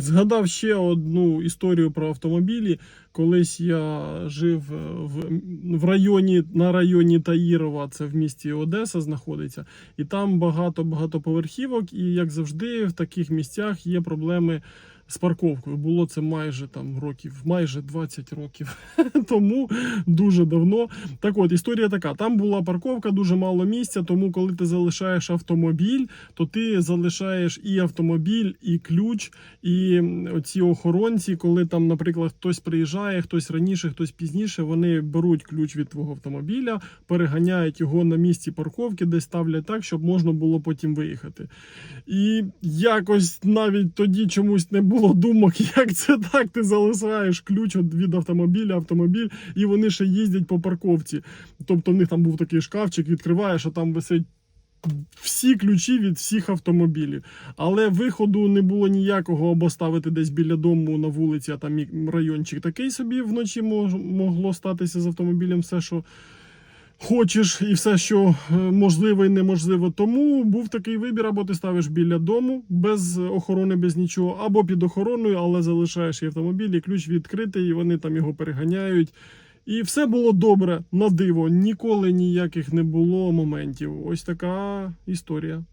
Згадав ще одну історію про автомобілі. Колись я жив е, в, в районі на районі Таїрова, це в місті Одеса знаходиться, і там багато багатоповерхівок. І як завжди, в таких місцях є проблеми з парковкою. Було це майже там років, майже 20 років тому, дуже давно. Так от, історія така: там була парковка, дуже мало місця. Тому, коли ти залишаєш автомобіль, то ти залишаєш і автомобіль, і ключ, і оці охоронці, коли там, наприклад, хтось приїжджає, хтось раніше, хтось пізніше, вони беруть ключ від твого автомобіля, переганяють його на місці парковки, десь ставлять так, щоб можна було потім виїхати. І якось навіть тоді чомусь не було думок, як це так. Ти залишаєш ключ від автомобіля, автомобіль, і вони ще їздять по парковці. Тобто в них там був такий шкафчик, відкриваєш, а там висить. Всі ключі від всіх автомобілів, але виходу не було ніякого або ставити десь біля дому на вулиці, а там райончик такий собі вночі могло статися з автомобілем все, що хочеш, і все, що е, можливо і неможливо. Тому був такий вибір: або ти ставиш біля дому без охорони, без нічого, або під охороною, але залишаєш і автомобіль, і ключ відкритий, і вони там його переганяють. І все було добре на диво. Ніколи ніяких не було моментів. Ось така історія.